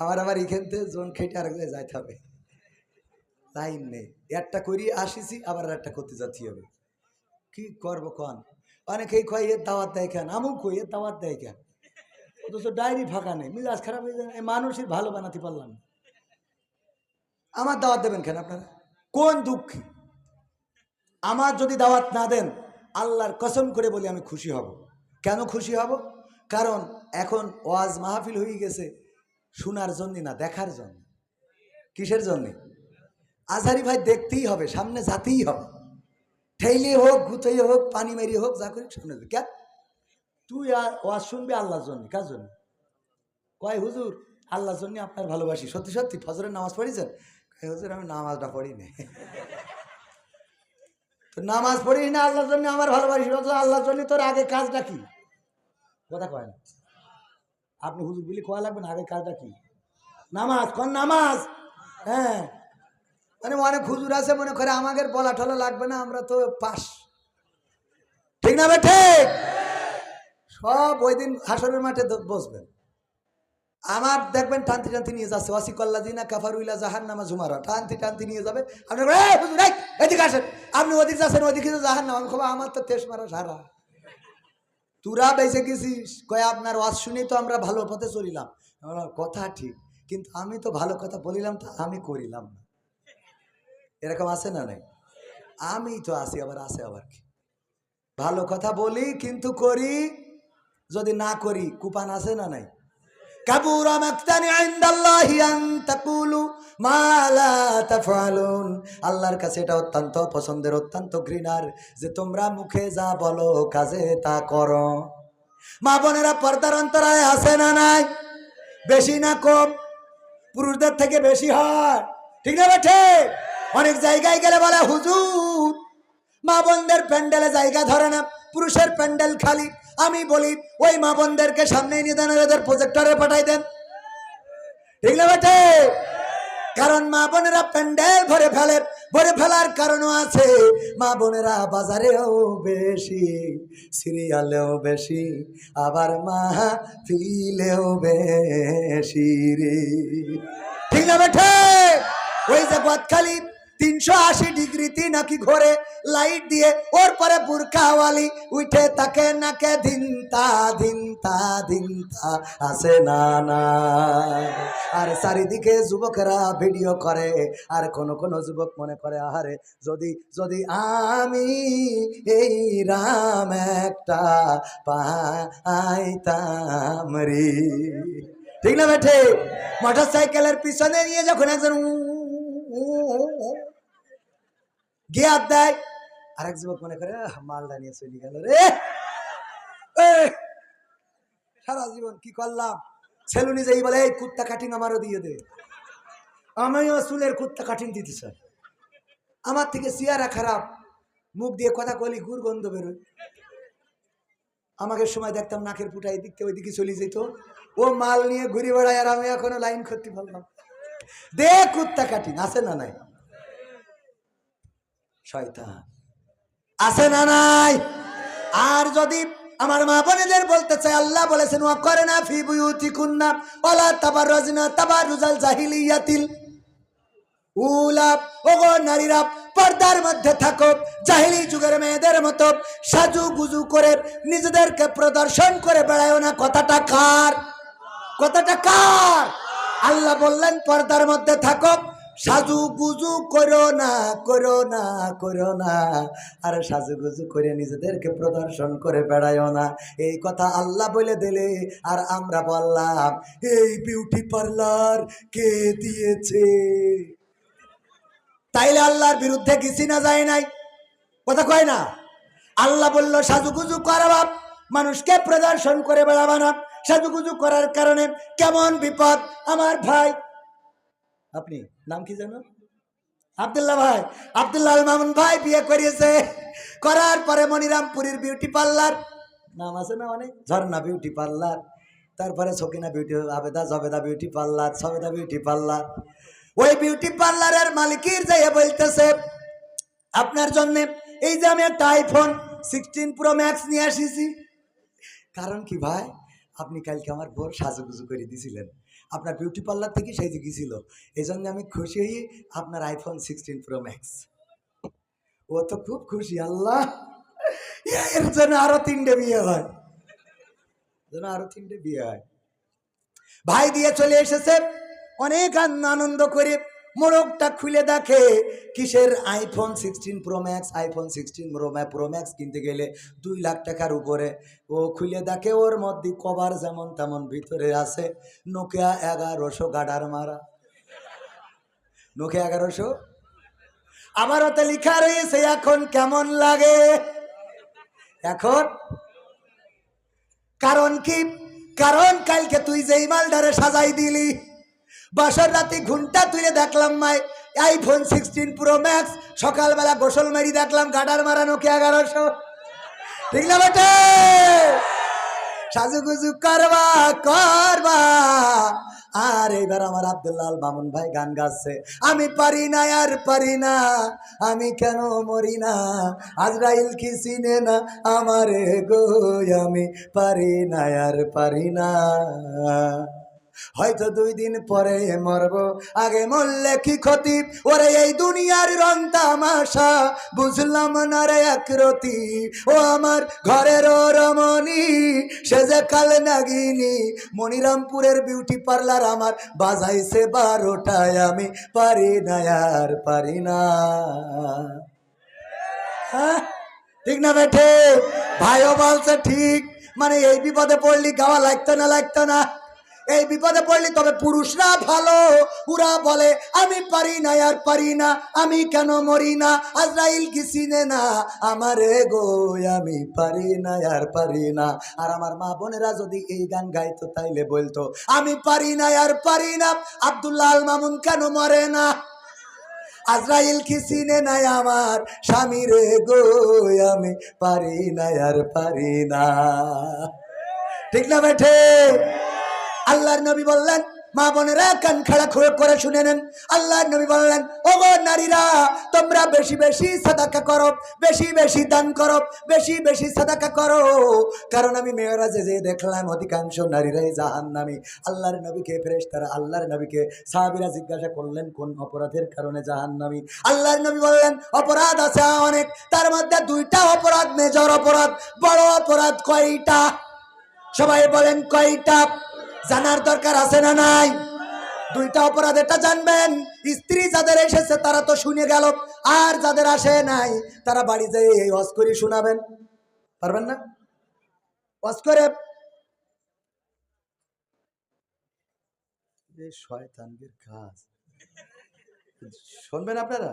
আমার আবার এখান থেকে জোন খেটে আর যাইতে হবে। লাইন নেই। একটা করি, আসিছি, আবার একটা করতে যাচ্ছি হবে। কি করব কন? অনেকেই কয় এর দাওয়াত দেয় কেন? আমু কই এর দাওয়াত দেয় কেন? অথচ ডায়েরি ফাঁকা নেই। মিজাজ খারাপ হয়ে যায়। এই মানুষই ভালো বানাতে পারলাম। আমার দাওয়াত দেবেন কেন আপনারা? কোন দুঃখী? আমার যদি দাওয়াত না দেন, আল্লাহর কসম করে বলি আমি খুশি হব। কেন খুশি হব? কারণ এখন ওয়াজ মাহফিল হয়ে গেছে। শোনার জন্য না, দেখার জন্য। কিসের জন্যে? আজহারি ভাই দেখতেই হবে, সামনে যাতেই হবে। ঠেইলে হোক, গুতাই হোক, পানি মেরিয়ে হোক, যা করি, সামনে। কেন তুই আর ওয়াজ শুনবি আল্লাহর জন্য, কার জন্য? কয়, হুজুর, আল্লাহর জন্য আপনার ভালোবাসি। সত্যি সত্যি, ফজরের নামাজ পড়েছেন? কয়, হুজুর, আমি নামাজটা পড়ি না। নামাজ পড়ি না, আল্লাহর জন্য আমার ভালোবাসি অথচ আল্লাহর জন্য তোর আগে কাজটা কি? কথা কয় না। আপনি হুজুর বলি খোয়া লাগবে না আগে কাজটা কি? নামাজ কোন নামাজ? হ্যাঁ। মানে অনেক হুজুর আছে মনে করে আমাদের বলা টলা লাগবে না আমরা তো পাস। ঠিক না বে ঠিক? সব ওই দিন হাসরের মাঠে বসবেন। আমার দেখবেন টানতি টানতি নিয়ে যাচ্ছে ওয়াসিকল্লা দিনা কাফারুইলা জাহান নামা ঝুমারা টানতি টানতি নিয়ে যাবে। আপনি বলবেন, "এই এদিকে আসেন। আপনি ওদিকে যাচ্ছেন ওদিকে জাহান নাম খবর আমার তো তেস মারা সারা। তোরা বেঁচে গেছিস? কয়ে, আপনার ওয়াজ শুনেই তো আমরা ভালো পথে চলিলাম। কথা ঠিক, কিন্তু আমি তো ভালো কথা বলিলাম তা আমি করিলাম না। এরকম আছে না নাই? আমি তো আসি আবার আসে আবার কি? ভালো কথা বলি, কিন্তু করি, যদি না করি, কুপান আছে না নাই? কাবুরা মাকতানি ইনদাল্লাহি আন তাকুলু আল্লাহর কাছে এটা অত্যন্ত পছন্দের, অত্যন্ত ঘৃণার যে তোমরা মুখে যা বলো, কাজে তা করো। মা বোনেরা, পর্দার অন্তরায় আছে না নাই? বেশি না কম? পুরুষদের থেকে বেশি হয়। ঠিক না বেঠে অনেক জায়গায় গেলে বলে, হুজুর, মা বোনদের প্যান্ডেলে জায়গা ধরে না। পুরুষের প্যান্ডেল খালি। আমি বলি, ওই মা বোনদেরকে সামনে নিয়ে দেন ওদের প্রজেক্টরে পাঠাই দেন। ঠিক না বেটে? কারণ মা বোনেরা প্যান্ডেল ভরে ফেলে, ভরে ফেলার কারণও আছে। মা বোনেরা বাজারেও বেশি, সিরিয়ালেও বেশি, আবার মা ফিলেও বেশি ঠিক না বেঠে ওই যে গদখালি তিনশো আশি ডিগ্রিতে নাকি ঘরে লাইট দিয়ে, ওর পরে বুরখাওয়ালি উঠে তাকে নাকে ধিনতা ধিনতা ধিনতা, আসে না না। আর চারিদিকে যুবকেরা ভিডিও করে, আর কোন কোন যুবক মনে করে, আহারে, যদি যদি আমি এই রাম একটা পাইতাম ঠিক না বেঠে? মোটর সাইকেলের পিছনে নিয়ে যখন একজন গিয়ার দেয়। আরেক যুবক মনে করে "আহ, মালটা নিয়ে চলে গেল রে। সারা জীবন কি করলাম? সেলুনি যেই বলে এই কুত্তা কাটিং আমারও দিয়ে দে। আমিও চুলের কুত্তা কাটিং দিতে চাই। আমার থেকে চেয়ারা খারাপ। মুখ দিয়ে কথা কলি গুড় গন্ধ বেরোয়। আমাকে সময় দেখতাম নাকের ফুটা এদিকে ওইদিকে চলে যেত। ও মাল নিয়ে ঘুরে বেড়ায় আর আমি এখনও লাইন করতে পারলাম দে কুত্তা কাটিং আছে না নাই? শয়তান। আছে না নাই? আর যদি আমার মা বোনেদের বলতে চাই আল্লাহ বলেছেন ও করে না ফি বুয়ুতি কুন্না ওলা তাবার রজনা তাবার রুজাল জাহিলিয়াতিল উলাপ নারীরা, পর্দার মধ্যে থাকো, জাহিলি যুগের মেয়েদের মতো সাজু গুজু করে নিজেদেরকে প্রদর্শন করে বেড়ায় না। কথাটা কার? কথাটা কার? আল্লাহ বললেন, পর্দার মধ্যে থাকো সাজু গুজু করো না করো না করো না। আর সাজু গুজু করে নিজেদেরকে প্রদর্শন করে বেড়ায়ও না। এই কথা আল্লাহ বলে দিলে আর আমরা বললাম, এই বিউটি পার্লার কে দিয়েছে? তাইলে আল্লাহর বিরুদ্ধে কিছু না যায় নাই? কথা কয় না। আল্লাহ বলল, সাজুগুজু করাবা মানুষকে প্রদর্শন করে বেড়াবা না। সাজুগুজু করার কারণে কেমন বিপদ? আমার ভাই। আপনি, নাম কি জানো আবদুল্লাহ ভাই। আবদুল্লাহ মামুন ভাই বিয়ে করিয়েছে। করার পরে মনিরামপুরীর বিউটি পার্লার। নাম আছে না অনেক? Jharna beauty parlour. তারপরে Sakina beauty, Abeda Jabeda beauty parlour, Sabeda beauty parlour. ওই বিউটি পার্লারের মালিকের যাইয়ে বলতেছে, আপনার জন্য এই যে আমি একটা আইফোন সিক্সটিন প্রো ম্যাক্স নিয়ে আসিছি। কারণ কি ভাই? আপনি কালকে আমার বোর সাজুগুজু করে দিয়েছিলেন আপনার বিউটি পার্লার থেকে সেই যে গেছিল এই জন্য আমি খুশি হই আপনার আইফোন সিক্সটিন প্রো ম্যাক্স ও তো খুব খুশি, আল্লাহ! এর জন্য আরও তিনটে বিয়ে হয়। যেন আরও তিনটে বিয়ে হয়। ভাই দিয়ে চলে এসেছে অনেক আন- আনন্দ করে মোড়কটা খুলে দেখে, কিসের iPhone sixteen pro max iPhone sixteen pro pro max কিনতে গেলে দুই লাখ টাকার উপরে। ও খুলে দেখে, ওর মধ্যে কভার যেমন তেমন ভিতরে আছে। নোকিয়া এগারোশো গাডার মারা। নোকিয়া এগারোশো? আবার ওতে লেখা রয়েছে, এখন কেমন লাগে? এখন? কারণ কি? কারণ কালকে তুই যেই মালডারে সাজাই দিলি বাসর রাতে ঘুমটা তুলে দেখলাম my iPhone sixteen pro max সকালবেলা গোসল মারি দেখলাম, গাডার মারানো কে এগারোশো। ঠিক না বেটে? সাজুগুজু করবা করবা। আর এইবার আমার আব্দুল্লাল মামুন ভাই গান গাচ্ছে। আমি পারি না, আর পারি না, আমি কেন মরি না? আজরাইল কি চিনে না আমারে গো, আমি পারি না, আর পারি না। হয়তো দুই দিন পরে মরব। আগে মরলে কি ক্ষতি? ওরে এই দুনিয়ার রং তামাশা, বুঝলাম না রে একরতি ও আমার ঘরের রমণী, সে যে কাল নাগিনি। মনিরামপুরের বিউটি পার্লার আমার বাজাইছে বারোটায়, আমি পারি না, আর পারি না। হ্যাঁ? ঠিক না বেঠে? ভাইও বলছে ঠিক মানে এই বিপদে পড়লি, গাওয়া লাগতো না লাগতো না। এই বিপদে পড়লি তবে পুরুষরা ভালো। ওরা বলে, আমি পারি না আর পারি না, আমি কেন মরি না? আজরাইল কি চিনে না? আমারে গো আমি পারি না আর পারি না। আর আমার মা বোনেরা যদি এই গান গাইতো তাইলে বলতো, আমি পারি না আর পারি না, আব্দুল্লাহ আল মামুন কেন মরে না? আজরাইল কি চিনে নাই আমার? স্বামী রে গো আমি পারি না আর পারি না। ঠিক না বেঠে? আল্লাহর নবী বললেন, মা বোনেরা, কান খাড়া খুঁড়ে করে শুনে নেন। আল্লাহর নবী বললেন ও নারীরা, তোমরা বেশি বেশি সাদাকা করো, বেশি বেশি দান করো, বেশি বেশি সাদাকা করো। কারণ আমি মেয়েরাজে যে দেখলাম, অধিকাংশ নারীরাই জাহান নামি আল্লাহর নবীকে ফেরেশ তারা আল্লাহর নবীকে সাহাবিরা জিজ্ঞাসা করলেন, কোন অপরাধের কারণে জাহান নামি আল্লাহর নবী বললেন, অপরাধ আছে অনেক, তার মধ্যে দুইটা অপরাধ, মেজর অপরাধ, বড় অপরাধ কয়টা? সবাই বলেন, কয়টা? জানার দরকার আছে না নাই? দুইটা অপরাধ এটা জানবেন। স্ত্রী যাদের এসেছে, তারা তো শুনে গেল। আর যাদের আসে নাই, তারা বাড়ি যেয়ে এই অস্করি শোনাবেন। পারবেন না? অস্করে শয়তানগির কাজ। শুনবেন আপনারা?